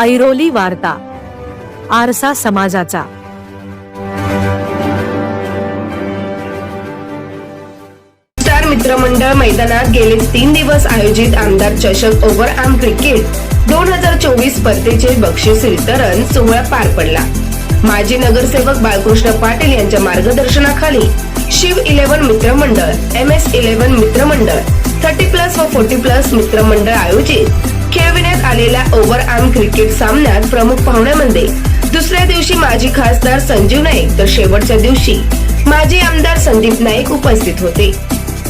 ऐरोली वार्ता आरसा समाजाचा. मित्रमंडळ मैदानात गेले तीन दिवस आयोजित आमदार चषक ओव्हर आर्म क्रिकेट दोन हजार चोवीस स्पर्धेचे बक्षीस वितरण सोहळा पार पडला. माजी नगरसेवक बाळकृष्ण पाटील यांच्या मार्गदर्शनाखाली शिव इलेव्हन मित्रमंडळ एम एस इलेव्हन मित्रमंडळ थर्टी प्लस व फोर्टी प्लस मित्रमंडळ आयोजित खेळविण्यात आलेल्या ओव्हर आर्म क्रिकेट सामन्यात प्रमुख पाहुण्यामध्ये दुसऱ्या दिवशी माजी खासदार संजीव नाईक तर शेवटच्या दिवशी माजी आमदार संदीप नाईक उपस्थित होते.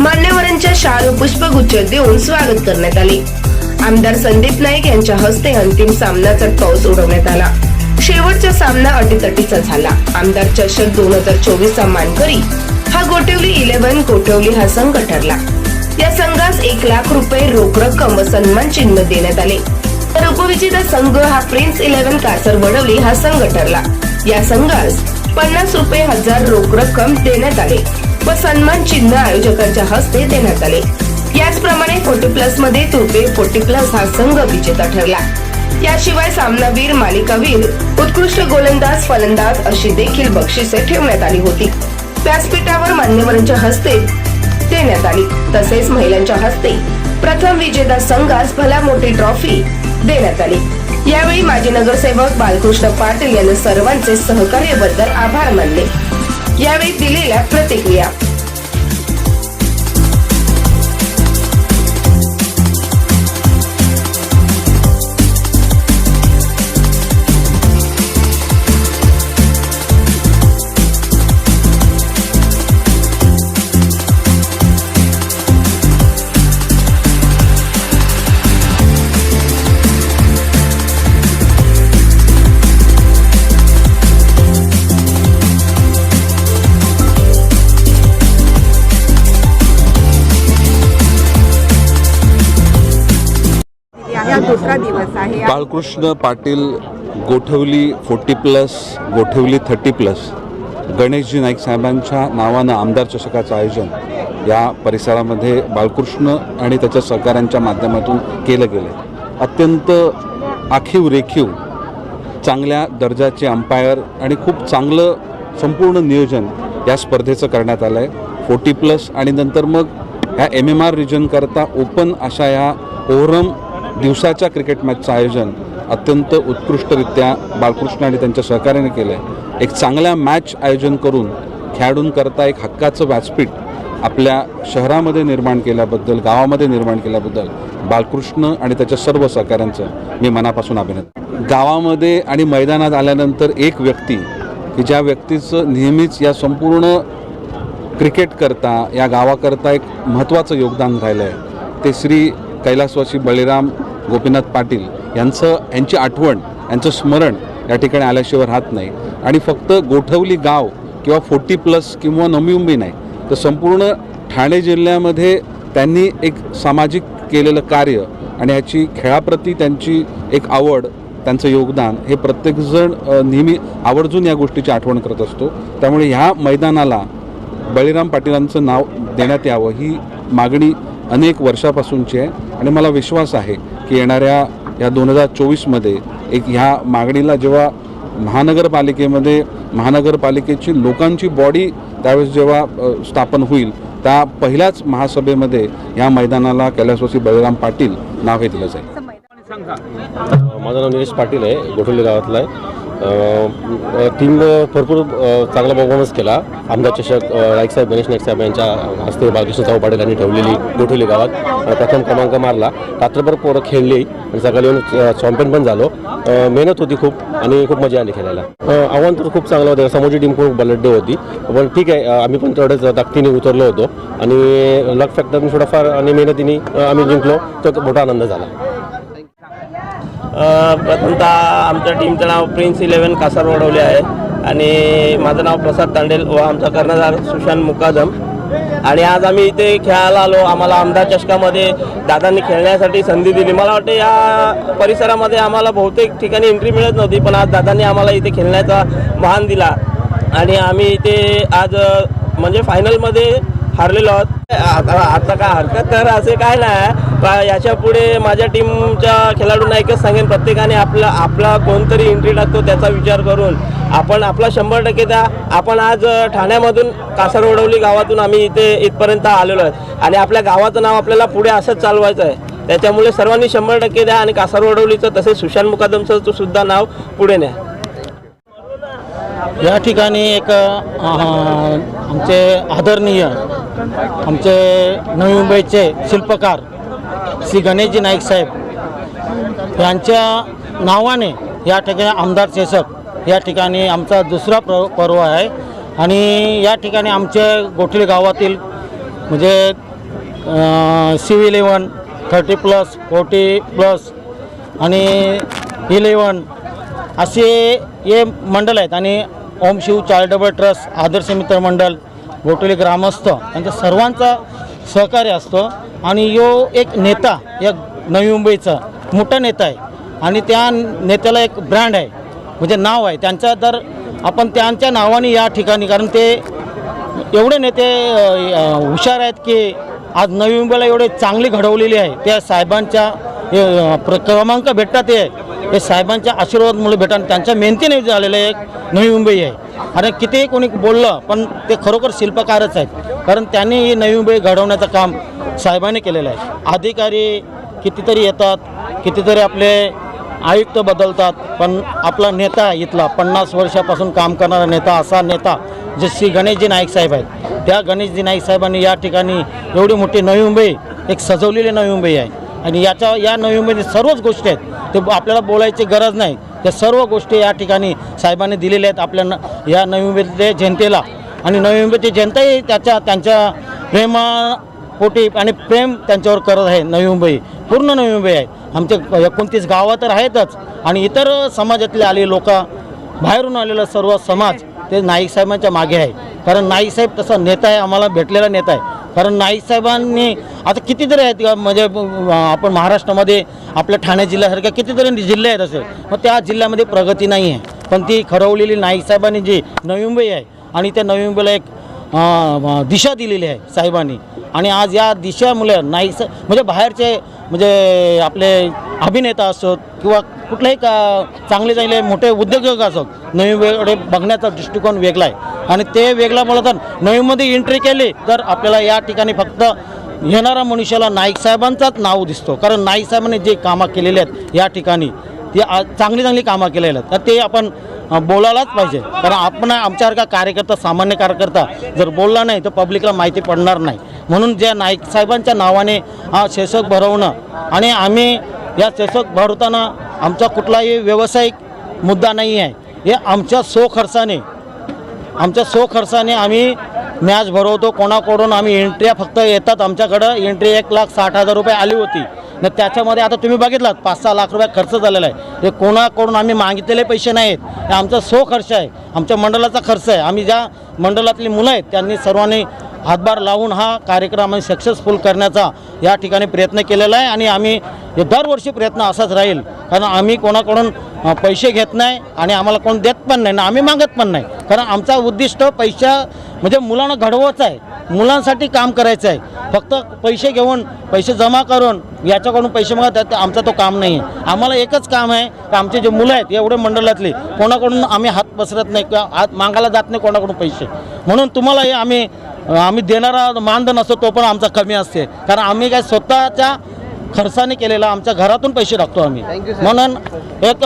मान्यवरांच्या शाल पुष्पगुच्छ देऊन स्वागत करण्यात आले. आमदार संदीप नाईक यांच्या हस्ते अंतिम सामनाचा टॉस उडवण्यात आला. शेवटचा सामना अटीतटीचा झाला. आमदार चषक दोन हजार चोवीस चा मानकरी हा गोठवली इलेव्हन गोठवली हा संघ ठरला. या संघास एक लाख रुपये रोख रक्कम व सन्मान चिन्ह देण्यात आले. तर उपविजेता संघ हा प्रिन्स इलेव्हन कासर वडवली हा संघ ठरला. या संघास पन्नास रुपये हजार रोख रक्कम देण्यात आले व सन्मान चिन्ह आयोजकांच्या हस्ते देण्यात आले. याचप्रमाणे फोर्टी प्लसमध्ये तुर्पे फोर्टी प्लस हा संघ विजेता ठरला. याशिवाय सामनावीर मालिकावीर उत्कृष्ट गोलंदाज फलंदाज अशी देखील बक्षिसे ठेवण्यात आली होती. व्यासपीठावर मान्यवरांच्या हस्ते देण्यात आली. तसेच महिलांच्या हस्ते प्रथम विजेता संघास भला मोठी ट्रॉफी देण्यात आली. यावेळी माजी नगरसेवक बालकृष्ण पाटील यांनी सर्वांचे सहकार्याबद्दल आभार मानले. यावेळी दिलेल्या प्रतिक्रिया. दुसरा दिवस आहे. Balkrishna Patil Gothavali forty plus Gothavali thirty plus. Ganeshji Naik साहेबांच्या नावानं आमदार चषकाचं आयोजन या परिसरामध्ये बाळकृष्ण आणि त्याच्या सहकाऱ्यांच्या माध्यमातून केलं गेलं अत्यंत आखीव रेखीव चांगल्या दर्जाचे अंपायर आणि खूप चांगलं संपूर्ण नियोजन या स्पर्धेचं करण्यात आलं आहे फोर्टी प्लस आणि नंतर मग ह्या एम एम आर रिजनकरता ओपन अशा या ओरम दिवसाच्या क्रिकेट मॅचचं आयोजन अत्यंत उत्कृष्टरित्या बाळकृष्ण आणि त्यांच्या सहकार्याने केलं आहे एक चांगल्या मॅच आयोजन करून खेळाडूंकरता एक हक्काचं व्यासपीठ आपल्या शहरामध्ये निर्माण केल्याबद्दल गावामध्ये निर्माण केल्याबद्दल बालकृष्ण आणि त्याच्या सर्व सहकाऱ्यांचं मी मनापासून अभिनंदन. गावामध्ये आणि मैदानात आल्यानंतर एक व्यक्ती की ज्या व्यक्तीचं नेहमीच या संपूर्ण क्रिकेटकरता या गावाकरता एक महत्त्वाचं योगदान राहिलं आहे ते श्री कैलासवासी बळीराम गोपीनाथ पाटील यांचं यांची आठवण यांचं स्मरण या ठिकाणी आल्याशिवाय राहत नाही. आणि फक्त गोठवली गाव किंवा फोर्टी प्लस किंवा नवी उंबी नाही तर संपूर्ण ठाणे जिल्ह्यामध्ये त्यांनी एक सामाजिक केलेलं कार्य आणि ह्याची खेळाप्रती त्यांची एक आवड त्यांचं योगदान हे प्रत्येकजण नेहमी आवर्जून या गोष्टीची आठवण करत असतो. त्यामुळे ह्या मैदानाला बळीराम पाटीलांचं नाव देण्यात यावं ही मागणी अनेक वर्षापासूनची आहे आणि मला विश्वास आहे की येणाऱ्या या दोन हजार चोवीसमध्ये एक ह्या मागणीला जेव्हा महानगरपालिकेमध्ये महानगरपालिकेची लोकांची बॉडी त्यावेळेस जेव्हा स्थापन होईल त्या पहिल्याच महासभेमध्ये या मैदानाला कैलासवासी बळीराम पाटील नाव हे दिलं जाईल. माझं नाव निलेश पाटील आहे गोठोली गावातला आहे. टीमनं टीम भरपूर चांगला परफॉर्मन्स केला. आमदार चषक राईकसाहेब साहेब गणेश नाईक साहेब यांच्या हस्ते बालकृष्ण चाऊ पाटील यांनी ठेवलेली गोठवली गावात. प्रथम क्रमांक मारला. रात्रभर पोरं खेळली आणि सकाळी येऊन चॅम्पियन पण झालो. मेहनत होती खूप आणि खूप मजा आली खेळायला. आव्हान तर खूप चांगलं होतं. समोरची टीम खूप बलड्डे होती. पण ठीक आहे आम्ही पण तेवढेच ताकदीने उतरलो होतो. आणि लक फॅक्टरने थोडाफार आणि मेहनतीने आम्ही जिंकलो. तो मोठा आनंद झाला. प्रथमतः आमच्या टीमचं नाव प्रिन्स इलेव्हन कासार वडवले आहे. आणि माझं नाव प्रसाद तांडेल व आमचा कर्णधार सुशांत मुकाजम आणि आज आम्ही इथे खेळायला आलो. आम्हाला आमदार चषकामध्ये दादांनी खेळण्यासाठी संधी दिली. मला वाटते या परिसरामध्ये आम्हाला बहुतेक ठिकाणी एंट्री मिळत नव्हती पण आज दादांनी आम्हाला इथे खेळण्याचा मान दिला. आणि आम्ही इथे आज म्हणजे फायनलमध्ये हारलेलो आहोत. आता आता काय हरकत तर असे काय नाही. पण याच्यापुढे माझ्या टीमच्या खेळाडूंना एकच सांगेन प्रत्येकाने आपला आपला कोणतरी एंट्री टाकतो त्याचा विचार करून. आपण आपला शंभर टक्के द्या. आपण आज ठाण्यामधून कासरवडवली गावातून आम्ही इथे इथपर्यंत आलेलो आहे. आणि आपल्या गावाचं नाव आपल्याला पुढे असंच चालवायचं आहे. त्याच्यामुळे सर्वांनी शंभर टक्के द्या आणि कासारवडवलीचं तसेच सुशांत मुकादमचं सुद्धा नाव पुढे न्या. या ठिकाणी एक आमचे आदरणीय आमचे नवी मुंबईचे शिल्पकार श्री गणेशजी नाईक साहेब यांच्या नावाने या ठिकाणी आमदार चषक या ठिकाणी आमचा दुसरा प्र पर्व आहे. आणि या ठिकाणी आमच्या गोठली गावातील म्हणजे C eleven thirty plus forty plus आणि इलेवन असे हे मंडळ आहेत. आणि ओम शिव चॅरिटेबल ट्रस्ट आदर्श मित्र मंडळ गोटोली ग्रामस्थ यांच्या सर्वांचा सहकार्य असतो. आणि यो एक नेता या नवी मुंबईचा मोठा नेता आहे. आणि त्या नेत्याला एक ब्रँड आहे. म्हणजे नाव आहे. त्यांचा तर आपण त्यांच्या नावाने या ठिकाणी कारण ते एवढे नेते हुशार आहेत की आज नवी मुंबईला एवढे चांगली घडवलेली आहे. त्या साहेबांच्या हे, प्र क्रमांक भेटतात ते हे साहेबांच्या आशीर्वादमुळे भेटा त्यांच्या मेहनतीने झालेलं एक नवी मुंबई आहे. आणि कितीही कोणी बोललं पण ते खरोखर शिल्पकारच आहेत. कारण त्यांनी ही नवी मुंबई घडवण्याचं काम साहेबांनी केलेलं आहे. अधिकारी कितीतरी येतात कितीतरी आपले आयुक्त बदलतात पण आपला नेता इथला पन्नास वर्षापासून काम करणारा नेता असा नेता जे श्री गणेशजी नाईक साहेब आहेत. त्या गणेशजी नाईक साहेबांनी या ठिकाणी एवढी मोठी नवी मुंबई एक सजवलेली नवी मुंबई आहे. आणि याच्या या नवी सर्वच गोष्टी आहेत. ते आपल्याला बोलायची गरज नाही. त्या सर्व गोष्टी या ठिकाणी साहेबांनी दिलेल्या आहेत आपल्या न या नवी मुंबईतल्या जनतेला. आणि नवी मुंबईची जनताही त्याच्या त्यांच्या प्रेमा पोटी आणि प्रेम त्यांच्यावर करत आहे नवी मुंबई पूर्ण नवी मुंबई आहे. आमचे एकोणतीस गावं तर आहेतच. आणि इतर समाजातले आले लोक बाहेरून आलेला सर्व समाज ते नाईक साहेबांच्या मागे आहे. कारण नाईक साहेब तसा नेता आहे आम्हाला भेटलेला नेता आहे. कारण नाईक साहेबांनी आता कितीतरी आहेत का म्हणजे आपण महाराष्ट्रामध्ये आपल्या ठाणे जिल्ह्यासारख्या कितीतरी जिल्हे आहेत असे. मग त्या जिल्ह्यामध्ये प्रगती नाही आहे. पण ती खरवलेली नाईक साहेबांनी जी नवी मुंबई आहे आणि त्या नवी मुंबईला एक दिशा दिलेली आहे साहेबांनी. आणि आज या दिशामुळे नाही म्हणजे बाहेरचे म्हणजे आपले अभिनेता असोत किंवा कुठलेही का चांगले चांगले मोठे उद्योजक असोत नवीनकडे बघण्याचा दृष्टिकोन वेगळा आहे. आणि ते वेगळा मला तर एंट्री केली तर आपल्याला या ठिकाणी फक्त येणाऱ्या मनुष्याला नाईक साहेबांचाच नाव दिसतो. कारण नाईक साहेबांनी जे कामं केलेले आहेत या ठिकाणी ती चांगली चांगली कामं केलेली आहेत. तर ते आपण बोलायलाच पाहिजे. कारण आपण आमच्यासारखा कार्यकर्ता सामान्य कार्यकर्ता जर बोलला नाही तर पब्लिकला माहिती पडणार नाही. म्हणून ज्या नाईक साहेबांच्या नावाने हा शेषक भरवणं आणि आम्ही या चषक भरवताना आमचा कुठलाही व्यावसायिक मुद्दा नाही आहे. हे आमच्या सो खर्चाने आमच्या सो खर्चाने आम्ही मॅच भरवतो. कोणाकडून आम्ही एंट्र्या फक्त येतात आमच्याकडं. एंट्री एक लाख साठ हजार रुपये आली होती. न त्याच्यामध्ये आता तुम्ही बघितलात पाच सहा लाख रुपये खर्च झालेला आहे. हे कोणाकडून आम्ही मागितलेले पैसे नाहीत. हे आमचा सो खर्च आहे. आमच्या मंडळाचा खर्च आहे. आम्ही ज्या मंडळातली मुलं आहेत त्यांनी सर्वांनी हातभार लावून हा कार्यक्रम आम्ही सक्सेसफुल करण्याचा या ठिकाणी प्रयत्न केलेला आहे आणि आम्ही दरवर्षी प्रयत्न असाच राहील. कारण आम्ही कोणाकडून पैसे घेत नाही आणि आम्हाला कोण देत पण नाही ना आम्ही मागत पण नाही. कारण आमचा उद्दिष्ट पैसा म्हणजे मुलांना घडवायचं आहे. मुलांसाठी काम करायचं आहे. फक्त पैसे घेऊन पैसे जमा करून याच्याकडून पैसे मागत आहेत, आमचा तो काम नाही आहे. आम्हाला एकच काम आहे की आमचे जे मुलं आहेत एवढे मंडळातले कोणाकडून आम्ही हात पसरत नाही किंवा हात मागायला जात नाही कोणाकडून पैसे. म्हणून तुम्हाला हे आम्ही आम्ही देणारा मानधन असतो तो पण आमचा कमी असते. कारण आम्ही काय स्वतःच्या खर्चाने केलेला आमच्या घरातून पैसे टाकतो आम्ही. म्हणून एक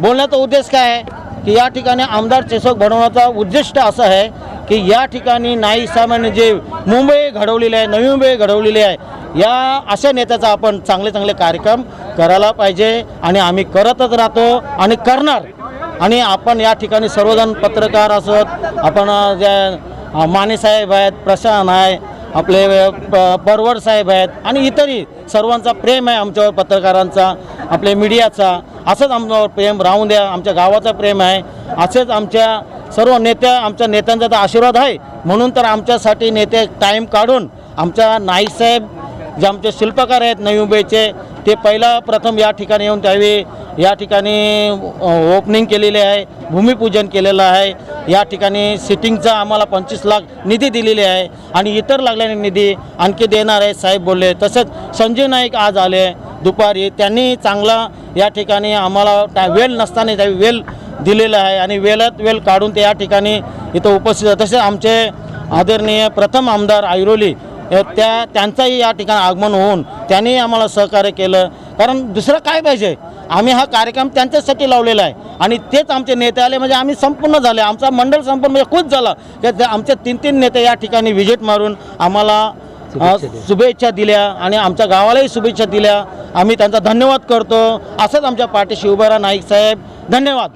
बोलण्याचा उद्देश काय आहे की या ठिकाणी आमदार चषक बनवण्याचा उद्दिष्ट असं आहे की या ठिकाणी नाही सामान्य जे मुंबई घडवलेली आहे नवी मुंबई घडवलेली आहे या अशा नेत्याचा आपण चांगले चांगले कार्यक्रम करायला पाहिजे आणि आम्ही करतच राहतो आणि करणार. आणि आपण या ठिकाणी सर्वजण पत्रकार असत आपण जे ज्या माने साहेब आहेत प्रशांत आहे आपले प- परवर साहेब आहेत आणि इतरही सर्वांचा प्रेम आहे आमच्यावर पत्रकारांचा आपल्या मीडियाचा. असंच आमच्यावर प्रेम राहून द्या आमच्या गावाचा प्रेम आहे. असेच आमच्या सर्व नेत्या आमच्या नेत्यांचा तर आशीर्वाद आहे. म्हणून तर आमच्यासाठी नेते टाईम काढून आमच्या नाईकसाहेब जे आमचे शिल्पकार आहेत नवी मुंबईचे ते पहिला प्रथम या ठिकाणी येऊन त्यावेळी या ठिकाणी ओपनिंग केलेले आहे भूमिपूजन केलेलं आहे. या ठिकाणी सिटिंगचा आम्हाला पंचवीस लाख निधी दिलेली आहे आणि इतर लागलेले निधी आणखी देणार आहे साहेब बोलले. तसंच संजय नाईक आज आले दुपारी. त्यांनी चांगला या ठिकाणी आम्हाला वेल नसताना त्या वेल दिलेला आहे आणि वेळात वेळ काढून ते या ठिकाणी इथं उपस्थित आहे तसेच आमचे आदरणीय प्रथम आमदार ऐरोली अ, त्या त्यांचाही या ठिकाणी आगमन होऊन त्यांनी आम्हाला सहकार्य केलं. कारण दुसरं काय पाहिजे? आम्ही हा कार्यक्रम त्यांच्यासाठी लावलेला आहे आणि तेच आमचे नेते आले म्हणजे आम्ही संपूर्ण झाले. आमचा मंडळ संपूर्ण म्हणजे खुश झाला की आमचे तीन तीन नेते या ठिकाणी व्हिजिट मारून आम्हाला शुभेच्छा दिल्या आणि आमच्या गावालाही शुभेच्छा दिल्या. आम्ही त्यांचा धन्यवाद करतो. असंच आमच्या पाठीशी उभा राहा नाईक साहेब. धन्यवाद.